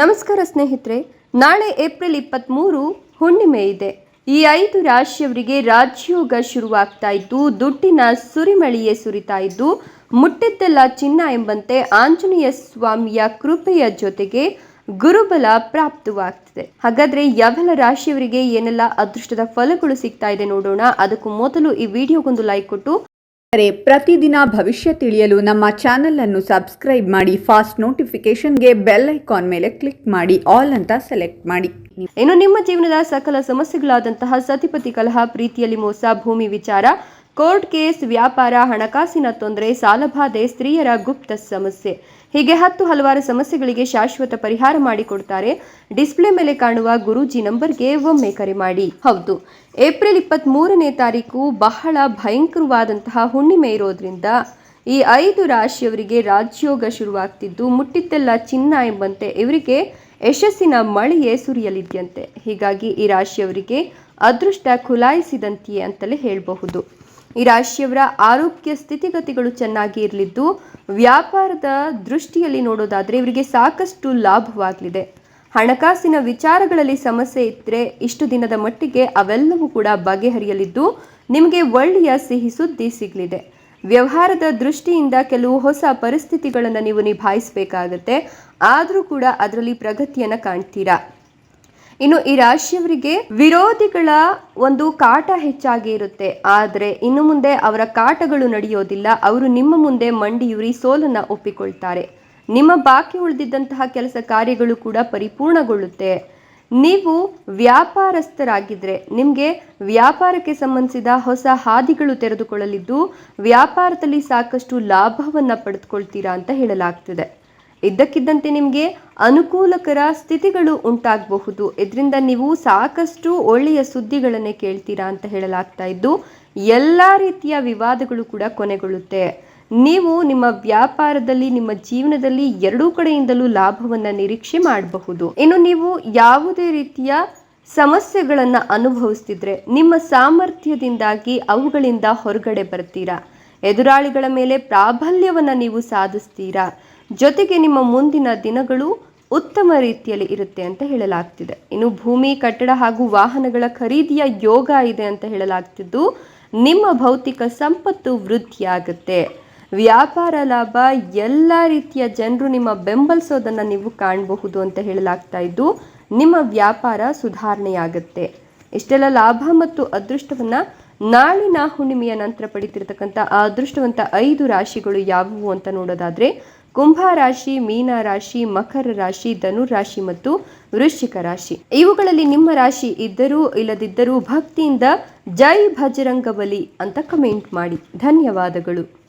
ನಮಸ್ಕಾರ ಸ್ನೇಹಿತರೆ, ನಾಳೆ ಏಪ್ರಿಲ್ ಇಪ್ಪತ್ತ್ಮೂರು ಹುಣ್ಣಿಮೆ ಇದೆ. ಈ ಐದು ರಾಶಿಯವರಿಗೆ ರಾಜ್ಯೋಗ ಶುರುವಾಗ್ತಾ ಇದ್ದು, ದುಡ್ಡಿನ ಸುರಿಮಳಿಯೇ ಸುರಿತಾ ಇದ್ದು, ಮುಟ್ಟಿದ್ದೆಲ್ಲ ಚಿನ್ನ ಎಂಬಂತೆ ಆಂಜನೇಯ ಸ್ವಾಮಿಯ ಕೃಪೆಯ ಜೊತೆಗೆ ಗುರುಬಲ ಪ್ರಾಪ್ತವಾಗ್ತಿದೆ. ಹಾಗಾದ್ರೆ ಯಾವೆಲ್ಲ ರಾಶಿಯವರಿಗೆ ಏನೆಲ್ಲ ಅದೃಷ್ಟದ ಫಲಗಳು ಸಿಗ್ತಾ ಇದೆ ನೋಡೋಣ. ಅದಕ್ಕೂ ಮೊದಲು ಈ ವಿಡಿಯೋಗೊಂದು ಲೈಕ್ ಕೊಟ್ಟು ಪ್ರತಿದಿನ ಭವಿಷ್ಯ ತಿಳಿಯಲು ನಮ್ಮ ಚಾನೆಲ್ ಅನ್ನು ಸಬ್ಸ್ಕ್ರೈಬ್ ಮಾಡಿ, ಫಾಸ್ಟ್ ನೋಟಿಫಿಕೇಶನ್ಗೆ ಬೆಲ್ ಐಕಾನ್ ಮೇಲೆ ಕ್ಲಿಕ್ ಮಾಡಿ, ಆಲ್ ಅಂತ ಸೆಲೆಕ್ಟ್ ಮಾಡಿ. ಇನ್ನು ನಿಮ್ಮ ಜೀವನದ ಸಕಲ ಸಮಸ್ಯೆಗಳಾದಂತಹ ಸತಿಪತಿ ಕಲಹ, ಪ್ರೀತಿಯಲ್ಲಿ ಮೋಸ, ಭೂಮಿ ವಿಚಾರ ಕೋರ್ಟ್ ಕೇಸ್ ವ್ಯಾಪಾರ, ಹಣಕಾಸಿನ ತೊಂದರೆ, ಸಾಲಬಾಧೆ, ಸ್ತ್ರೀಯರ ಗುಪ್ತ ಸಮಸ್ಯೆ. ಹೀಗೆ ಹತ್ತು ಹಲವಾರು ಸಮಸ್ಯೆಗಳಿಗೆ ಶಾಶ್ವತ ಪರಿಹಾರ ಮಾಡಿಕೊಡ್ತಾರೆ. ಡಿಸ್ಪ್ಲೇ ಮೇಲೆ ಕಾಣುವ ಗುರೂಜಿ ನಂಬರ್ಗೆ ಒಮ್ಮೆ ಕರೆ ಮಾಡಿ. ಹೌದು, ಏಪ್ರಿಲ್ ಇಪ್ಪತ್ತ್ ಮೂರನೇ ತಾರೀಕು ಬಹಳ ಭಯಂಕರವಾದಂತಹ ಹುಣ್ಣಿಮೆ ಇರೋದ್ರಿಂದ ಈ ಐದು ರಾಶಿಯವರಿಗೆ ರಾಜ್ಯೋಗ ಶುರುವಾಗ್ತಿದ್ದು ಮುಟ್ಟಿದ್ದೆಲ್ಲ ಚಿನ್ನ ಎಂಬಂತೆ ಇವರಿಗೆ ಯಶಸ್ಸಿನ ಮಳೆಯೇ ಸುರಿಯಲಿದ್ಯಂತೆ. ಹೀಗಾಗಿ ಈ ರಾಶಿಯವರಿಗೆ ಅದೃಷ್ಟ ಖುಲಾಯಿಸಿದಂತೆಯೇ ಅಂತಲೇ ಹೇಳಬಹುದು. ಈ ರಾಶಿಯವರ ಆರೋಗ್ಯ ಸ್ಥಿತಿಗತಿಗಳು ಚೆನ್ನಾಗಿ ಇರಲಿದ್ದು, ವ್ಯಾಪಾರದ ದೃಷ್ಟಿಯಲ್ಲಿ ನೋಡೋದಾದರೆ ಇವರಿಗೆ ಸಾಕಷ್ಟು ಲಾಭವಾಗಲಿದೆ. ಹಣಕಾಸಿನ ವಿಚಾರಗಳಲ್ಲಿ ಸಮಸ್ಯೆ ಇದ್ದರೆ ಇಷ್ಟು ದಿನದ ಮಟ್ಟಿಗೆ ಅವೆಲ್ಲವೂ ಕೂಡ ಬಗೆಹರಿಯಲಿದ್ದು, ನಿಮಗೆ ಒಳ್ಳೆಯ ಸಿಹಿ ಸುದ್ದಿ ಸಿಗಲಿದೆ. ವ್ಯವಹಾರದ ದೃಷ್ಟಿಯಿಂದ ಕೆಲವು ಹೊಸ ಪರಿಸ್ಥಿತಿಗಳನ್ನು ನೀವು ನಿಭಾಯಿಸಬೇಕಾಗತ್ತೆ. ಆದರೂ ಕೂಡ ಅದರಲ್ಲಿ ಪ್ರಗತಿಯನ್ನು ಕಾಣ್ತೀರಾ? ಇನ್ನು ಈ ರಾಶಿಯವರಿಗೆ ವಿರೋಧಿಗಳ ಒಂದು ಕಾಟ ಹೆಚ್ಚಾಗಿ ಇರುತ್ತೆ. ಆದರೆ ಇನ್ನು ಮುಂದೆ ಅವರ ಕಾಟಗಳು ನಡೆಯೋದಿಲ್ಲ. ಅವರು ನಿಮ್ಮ ಮುಂದೆ ಮಂಡಿಯುರಿ ಸೋಲನ್ನ ಒಪ್ಪಿಕೊಳ್ತಾರೆ. ನಿಮ್ಮ ಬಾಕಿ ಉಳಿದಿದ್ದಂತಹ ಕೆಲಸ ಕಾರ್ಯಗಳು ಕೂಡ ಪರಿಪೂರ್ಣಗೊಳ್ಳುತ್ತೆ. ನೀವು ವ್ಯಾಪಾರಸ್ಥರಾಗಿದ್ದರೆ ನಿಮಗೆ ವ್ಯಾಪಾರಕ್ಕೆ ಸಂಬಂಧಿಸಿದ ಹೊಸ ಹಾದಿಗಳು ತೆರೆದುಕೊಳ್ಳಲಿದ್ದು, ವ್ಯಾಪಾರದಲ್ಲಿ ಸಾಕಷ್ಟು ಲಾಭವನ್ನು ಪಡೆದುಕೊಳ್ತೀರಾ ಅಂತ ಹೇಳಲಾಗ್ತಿದೆ. ಇದ್ದಕ್ಕಿದ್ದಂತೆ ನಿಮಗೆ ಅನುಕೂಲಕರ ಸ್ಥಿತಿಗಳು ಉಂಟಾಗಬಹುದು. ಇದರಿಂದ ನೀವು ಸಾಕಷ್ಟು ಒಳ್ಳೆಯ ಸುದ್ದಿಗಳನ್ನೇ ಕೇಳ್ತೀರಾ ಅಂತ ಹೇಳಲಾಗ್ತಾ ಇದ್ದು, ಎಲ್ಲ ರೀತಿಯ ವಿವಾದಗಳು ಕೂಡ ಕೊನೆಗೊಳ್ಳುತ್ತೆ. ನೀವು ನಿಮ್ಮ ವ್ಯಾಪಾರದಲ್ಲಿ, ನಿಮ್ಮ ಜೀವನದಲ್ಲಿ ಎರಡೂ ಕಡೆಯಿಂದಲೂ ಲಾಭವನ್ನು ನಿರೀಕ್ಷೆ ಮಾಡಬಹುದು. ಇನ್ನು ನೀವು ಯಾವುದೇ ರೀತಿಯ ಸಮಸ್ಯೆಗಳನ್ನು ಅನುಭವಿಸ್ತಿದ್ರೆ, ನಿಮ್ಮ ಸಾಮರ್ಥ್ಯದಿಂದಾಗಿ ಅವುಗಳಿಂದ ಹೊರಗಡೆ ಬರ್ತೀರಾ? ಎದುರಾಳಿಗಳ ಮೇಲೆ ಪ್ರಾಬಲ್ಯವನ್ನು ನೀವು ಸಾಧಿಸ್ತೀರಾ? ಜೊತೆಗೆ ನಿಮ್ಮ ಮುಂದಿನ ದಿನಗಳು ಉತ್ತಮ ರೀತಿಯಲ್ಲಿ ಇರುತ್ತೆ ಅಂತ ಹೇಳಲಾಗ್ತಿದೆ. ಇನ್ನು ಭೂಮಿ, ಕಟ್ಟಡ ಹಾಗೂ ವಾಹನಗಳ ಖರೀದಿಯ ಯೋಗ ಇದೆ ಅಂತ ಹೇಳಲಾಗ್ತಿದ್ದು, ನಿಮ್ಮ ಭೌತಿಕ ಸಂಪತ್ತು ವೃದ್ಧಿಯಾಗುತ್ತೆ. ವ್ಯಾಪಾರ ಲಾಭ, ಎಲ್ಲ ರೀತಿಯ ಜನರು ನಿಮ್ಮ ಬೆಂಬಲಿಸೋದನ್ನು ನೀವು ಕಾಣಬಹುದು ಅಂತ ಹೇಳಲಾಗ್ತಾ ಇದ್ದು, ನಿಮ್ಮ ವ್ಯಾಪಾರ ಸುಧಾರಣೆಯಾಗುತ್ತೆ. ಇಷ್ಟೆಲ್ಲ ಲಾಭ ಮತ್ತು ಅದೃಷ್ಟವನ್ನು ನಾಳಿನ ಹುಣ್ಣಿಮೆಯ ನಂತರ ಪಡಿತಿರ್ತಕ್ಕಂಥ ಅದೃಷ್ಟವಂತ ಐದು ರಾಶಿಗಳು ಯಾವುವು ಅಂತ ನೋಡೋದಾದ್ರೆ ಕುಂಭ ರಾಶಿ, ಮೀನ ರಾಶಿ, ಮಕರ ರಾಶಿ ಧನು ರಾಶಿ ಮತ್ತು ವೃಶ್ಚಿಕ ರಾಶಿ. ಇವುಗಳಲ್ಲಿ ನಿಮ್ಮ ರಾಶಿ ಇದ್ದರೂ ಇಲ್ಲದಿದ್ದರೂ ಭಕ್ತಿಯಿಂದ ಜೈ ಭಜರಂಗಬಲಿ ಅಂತ ಕಮೆಂಟ್ ಮಾಡಿ. ಧನ್ಯವಾದಗಳು.